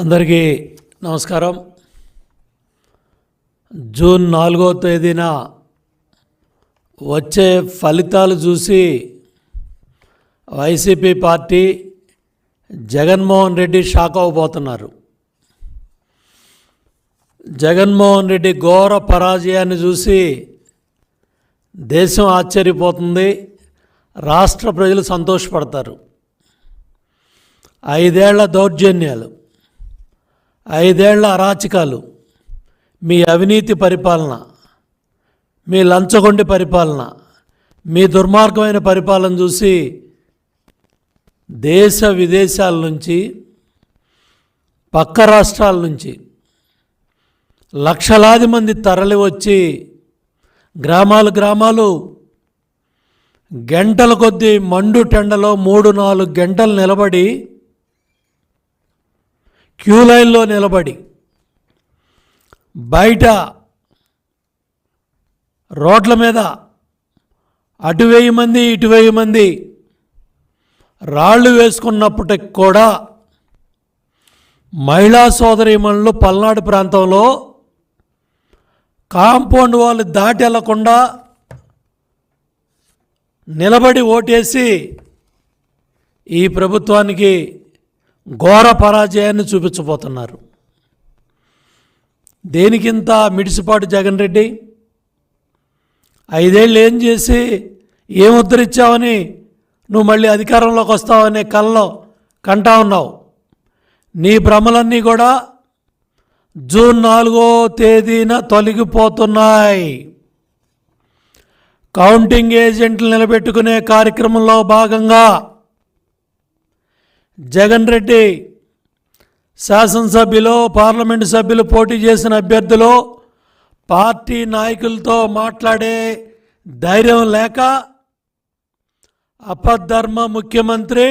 అందరికీ నమస్కారం. జూన్ నాలుగో తేదీన వచ్చే ఫలితాలు చూసి YCP party Jaganmohan Reddy shock అవ్వబోతున్నారు Jaganmohan Reddy ఘోర పరాజయాన్ని చూసి దేశం ఆశ్చర్యపోతుంది రాష్ట్ర ప్రజలు సంతోషపడతారు. ఐదేళ్ళ దౌర్జన్యాలు. ఐదేళ్ళ అరాచకాలు మీ అవినీతి పరిపాలన మీ లంచగొండి పరిపాలన మీ దుర్మార్గమైన పరిపాలన చూసి దేశ విదేశాల నుంచి పక్క రాష్ట్రాల నుంచి లక్షలాది మంది తరలి వచ్చి గ్రామాలు గ్రామాలు గంటల కొద్దీ మండు టెండలో మూడు నాలుగు గంటలు నిలబడి క్యూ లైన్లో నిలబడి బయట రోడ్ల మీద అటు వెయ్యి మంది ఇటు వెయ్యి మంది రాళ్ళు వేసుకున్నప్పటికి కూడా మహిళా సోదరిమణులు పల్నాడు ప్రాంతంలో కాంపౌండ్ వాళ్ళు దాటి వెళ్ళకుండా నిలబడి ఓటేసి ఈ ప్రభుత్వానికి ఘోర పరాజయాన్ని చూపించబోతున్నారు. దేనికింత మిడిసిపాటు జగన్ రెడ్డి? ఐదేళ్ళు ఏం చేసి ఏం ఉద్ధరించావని నువ్వు మళ్ళీ అధికారంలోకి వస్తావనే కళ్ళలో కంటా ఉన్నావు. నీ భ్రమలన్నీ కూడా జూన్ నాలుగో తేదీన తొలగిపోతున్నాయి. కౌంటింగ్ ఏజెంట్లు నిలబెట్టుకునే కార్యక్రమంలో భాగంగా జగన్ రెడ్డి శాసనసభ్యులు పార్లమెంటు సభ్యులు పోటీ చేసిన అభ్యర్థులు పార్టీ నాయకులతో మాట్లాడే ధైర్యం లేక అపధర్మ ముఖ్యమంత్రి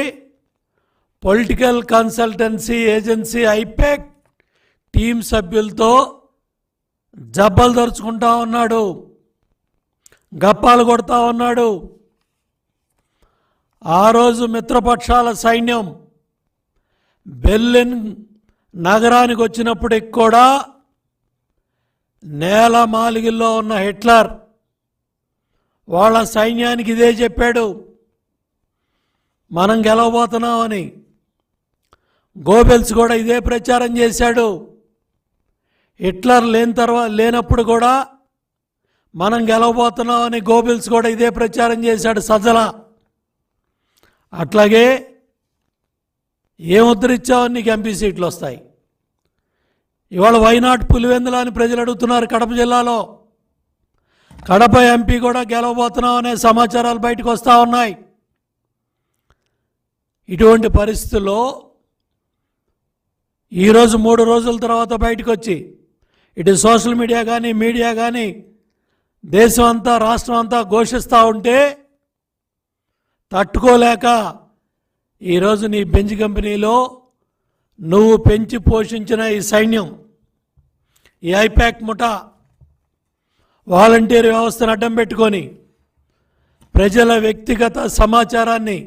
political consultancy agency IPAC team సభ్యులతో జబ్బలు దరుచుకుంటా ఉన్నాడు గప్పాలు కొడతా ఉన్నాడు. ఆ రోజు మిత్రపక్షాల సైన్యం బెర్లిన్ నగరానికి వచ్చినప్పటికి కూడా నేల మాలిగిల్లో ఉన్న హిట్లర్ వాళ్ళ సైన్యానికి ఇదే చెప్పాడు మనం గెలవబోతున్నామని. గోబెల్స్ కూడా ఇదే ప్రచారం చేశాడు. హిట్లర్ లేని తర్వాత లేనప్పుడు కూడా మనం గెలవబోతున్నామని గోబెల్స్ కూడా ఇదే ప్రచారం చేశాడు సజల అట్లాగే ఏం ఉద్ధరించావు నీకు ఎంపీ సీట్లు వస్తాయి. ఇవాళ వైనాట్ పులివెందుల అని ప్రజలు అడుగుతున్నారు కడప జిల్లాలో. కడప ఎంపీ కూడా గెలవబోతున్నాం అనే సమాచారాలు బయటకు వస్తూ ఉన్నాయి. ఇటువంటి పరిస్థితుల్లో ఈరోజు మూడు రోజుల తర్వాత బయటకు వచ్చి ఇటు సోషల్ మీడియా కానీ మీడియా కానీ దేశం అంతా రాష్ట్రం అంతా ఘోషిస్తూ ఉంటే తట్టుకోలేక ఈరోజు నీ బెంజ్ కంపెనీలో నువ్వు పెంచి పోషించిన ఈ సైన్యం ఈ ఐపాక్ ముఠా వాలంటీర్ వ్యవస్థను అడ్డం పెట్టుకొని ప్రజల వ్యక్తిగత సమాచారాన్ని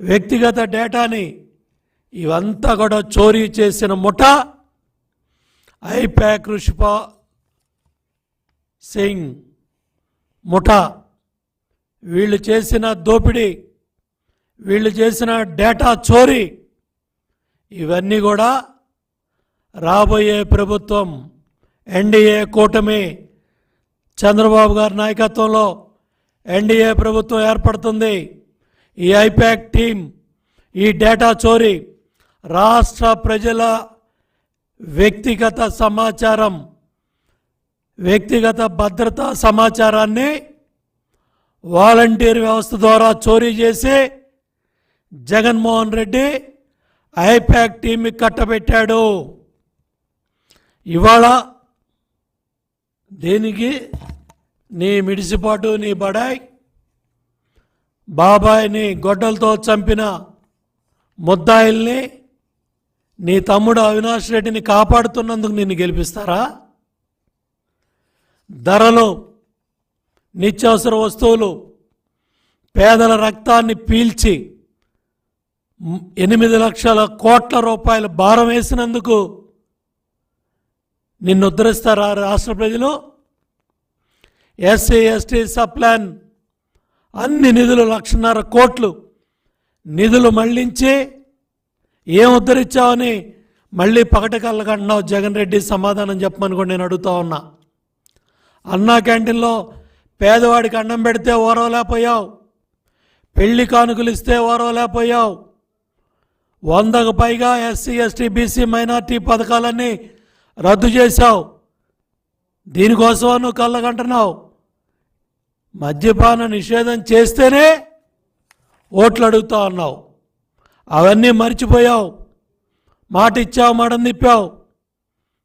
వ్యక్తిగత డేటాని ఇవంతా కూడా చోరీ చేసిన ముఠ ఐపాక్ రుషిపా సింగ్ ముఠ. వీళ్ళు చేసిన దోపిడీ వీళ్ళు చేసిన డేటా చోరీ. ఇవన్నీ కూడా రాబోయే ప్రభుత్వం ఎన్డీఏ కూటమి చంద్రబాబు గారి నాయకత్వంలో ఎన్డీఏ ప్రభుత్వం ఏర్పడుతుంది. ఈ ఐపాక్ టీం ఈ డేటా చోరీ రాష్ట్ర ప్రజల వ్యక్తిగత సమాచారం వ్యక్తిగత భద్రతా సమాచారాన్ని వాలంటీర్ వ్యవస్థ ద్వారా చోరీ చేసి జగన్మోహన్ రెడ్డి ఐపాక్ టీంకి కట్టబెట్టాడు. ఇవాళ దేనికి? నీ మిడిసిపాటు నీ బడాయ్ బాబాయ్ని గొడ్డలతో చంపిన ముద్దాయిల్ని నీ తమ్ముడు అవినాష్ రెడ్డిని కాపాడుతున్నందుకు నిన్ను గెలిపిస్తారా? ధరలు నిత్యావసర వస్తువులు పేదల రక్తాన్ని పీల్చి ఎనిమిది లక్షల కోట్ల రూపాయలు భారం వేసినందుకు నిన్ను ఉద్ధరిస్తారా రాష్ట్ర ప్రజలు. ఎస్సీ ఎస్టీ సప్లాన్ అన్ని నిధులు లక్షన్నర కోట్లు నిధులు మళ్ళించి ఏం ఉద్ధరించావని మళ్ళీ పకటకల్లకంటున్నావు జగన్ రెడ్డి సమాధానం చెప్పమని కూడా నేను అడుగుతా ఉన్నా. అన్నా క్యాంటీన్లో పేదవాడికి అన్నం పెడితే ఓరవలేకపోయావు. పెళ్ళి కానుకలు ఇస్తే ఓరవలేకపోయావు. వందకు పైగా ఎస్సీ ఎస్టీ బీసీ మైనార్టీ పథకాలన్నీ రద్దు చేశావు. దీనికోసం నువ్వు కళ్ళగంటున్నావు మద్యపాన నిషేధం చేస్తేనే ఓట్లు అడుగుతా ఉన్నావు అవన్నీ మర్చిపోయావు. మాట ఇచ్చావు మాట తిప్పావు.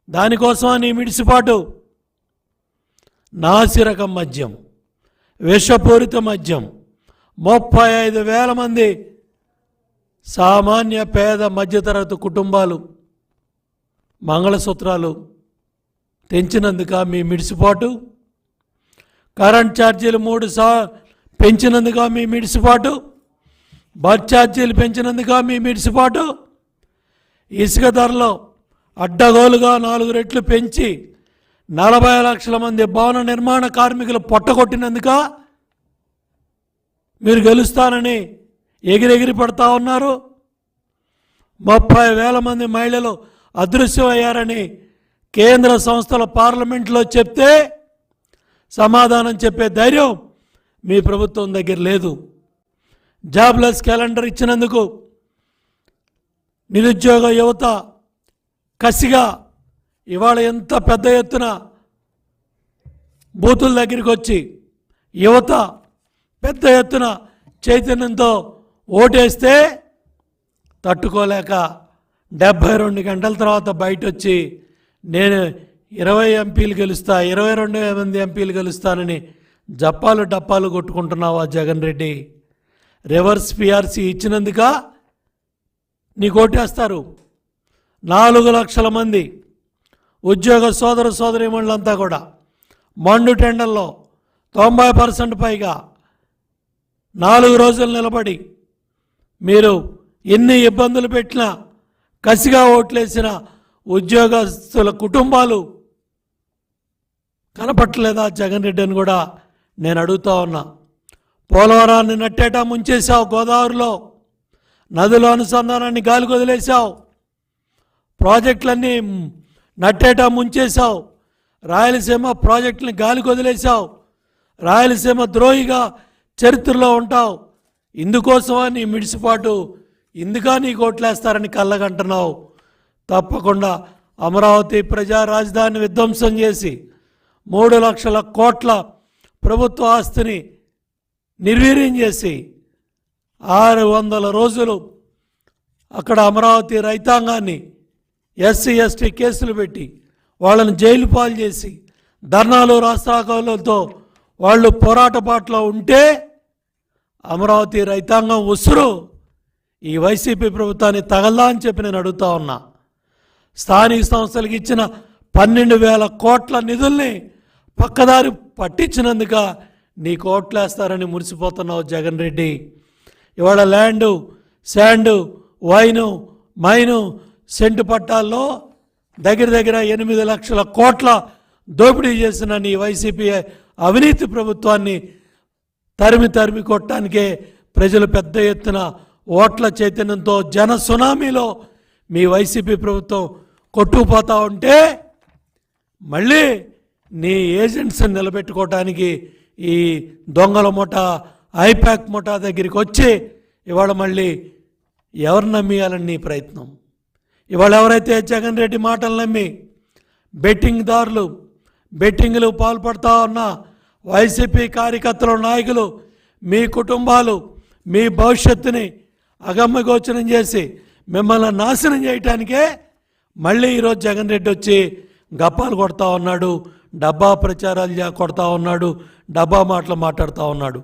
దానికోసం నీ మిడిసిపాటు? నాసిరకం మద్యం విషపూరిత మద్యం. ముప్పై ఐదు వేల మంది సామాన్య పేద మధ్యతరగతి కుటుంబాలు మంగళసూత్రాలు తెంచినందుక మీ మిడిసిపాటు. కరెంట్ ఛార్జీలు మూడు సా పెంచినందుక మీ మిడిసిపాటు. బస్ ఛార్జీలు పెంచినందుక మీ మిడిసిపాటు. ఇసుక ధరలో అడ్డగోలుగా నాలుగు రెట్లు పెంచి నలభై లక్షల మంది భవన నిర్మాణ కార్మికులు పొట్టగొట్టినందుక మీరు గెలుస్తానని ఎగిరెగిరి పడతా ఉన్నారు. ముప్పై వేల మంది మహిళలు అదృశ్యమయ్యారని కేంద్ర సంస్థల పార్లమెంట్లో చెప్తే సమాధానం చెప్పే ధైర్యం మీ ప్రభుత్వం దగ్గర లేదు. జాబ్లెస్ క్యాలెండర్ ఇచ్చినందుకు నిరుద్యోగ యువత కసిగా ఇవాళ ఎంత పెద్ద ఎత్తున బూతుల దగ్గరికి వచ్చి యువత పెద్ద ఎత్తున చైతన్యంతో ఓటేస్తే తట్టుకోలేక డెబ్భై రెండు గంటల తర్వాత బయట వచ్చి నేను ఇరవై ఎంపీలు గెలుస్తా ఇరవై రెండు మంది ఎంపీలు గెలుస్తానని జప్పాలు డప్పాలు కొట్టుకుంటున్నావా జగన్ రెడ్డి? రివర్స్ పిఆర్సీ ఇచ్చినందుక నీకు ఓటేస్తారు. నాలుగు లక్షల మంది ఉద్యోగ సోదర సోదరిమణులంతా కూడా మండు టెండల్లో తొంభై పర్సెంట్ పైగా నాలుగు రోజులు నిలబడి మీరు ఎన్ని ఇబ్బందులు పెట్టినా కసిగా ఓట్లేసిన ఉద్యోగస్తుల కుటుంబాలు కనపట్టలేదా జగన్ రెడ్డి అని కూడా? నేను అడుగుతా ఉన్నా. పోలవరాన్ని నట్టేటా ముంచేశావు గోదావరిలో. నదుల అనుసంధానాన్ని గాలి వదిలేశావు ప్రాజెక్టులన్నీ నట్టేటా ముంచేశావు. రాయలసీమ ప్రాజెక్టుని గాలికి వదిలేశావు రాయలసీమ ద్రోహిగా చరిత్రలో ఉంటావు. ఇందుకోసమా నీ మిడిసిపాటు ఇందుకా నీ కోట్లేస్తారని కళ్ళగంటున్నావు తప్పకుండా అమరావతి ప్రజా రాజధాని విధ్వంసం చేసి మూడు లక్షల కోట్ల ప్రభుత్వ ఆస్తిని నిర్వీర్యం చేసి ఆరు వందల రోజులు అక్కడ అమరావతి రైతాంగాన్ని ఎస్సీ ఎస్టీ కేసులు పెట్టి వాళ్ళని జైలు పాలు చేసి ధర్నాలు రాస్తాకోలతో వాళ్ళు పోరాట బాటలో ఉంటే అమరావతి రైతాంగం ఉసురు. ఈ వైసీపీ ప్రభుత్వాన్ని తగల్దా అని చెప్పి నేను అడుగుతా ఉన్నా. స్థానిక సంస్థలకు ఇచ్చిన పన్నెండు వేల కోట్ల నిధుల్ని పక్కదారి పట్టించినందుక నీ కోట్లేస్తారని మురిసిపోతున్నావు జగన్ రెడ్డి. ఇవాళ land sand wine mine cent పట్టాల్లో దగ్గర దగ్గర ఎనిమిది లక్షల కోట్ల దోపిడీ చేసిన నీ వైసీపీ అవినీతి ప్రభుత్వాన్ని తరిమి తరిమి కొట్టడానికే ప్రజలు పెద్ద ఎత్తున ఓట్ల చైతన్యంతో జన సునామీలో మీ వైసీపీ ప్రభుత్వం కొట్టుకుపోతా ఉంటే మళ్ళీ నీ ఏజెంట్స్ని నిలబెట్టుకోవటానికి ఈ దొంగల ముఠ ఐపాక్ ముఠా దగ్గరికి వచ్చి ఇవాళ మళ్ళీ ఎవరు నమ్మియాలని నీ ప్రయత్నం? ఇవాళ ఎవరైతే జగన్ రెడ్డి మాటలు నమ్మి బెట్టింగ్ దారులు బెట్టింగ్లు పాల్పడతా ఉన్న వైసీపీ కార్యకర్తలు నాయకులు మీ కుటుంబాలు మీ భవిష్యత్తుని అగమ్యగోచరం చేసి మిమ్మల్ని నాశనం చేయటానికే మళ్ళీ ఈరోజు జగన్ రెడ్డి వచ్చి గప్పాలు కొడతా ఉన్నాడు డబ్బా ప్రచారాలు కొడతా ఉన్నాడు డబ్బా మాటలు మాట్లాడుతూ ఉన్నాడు.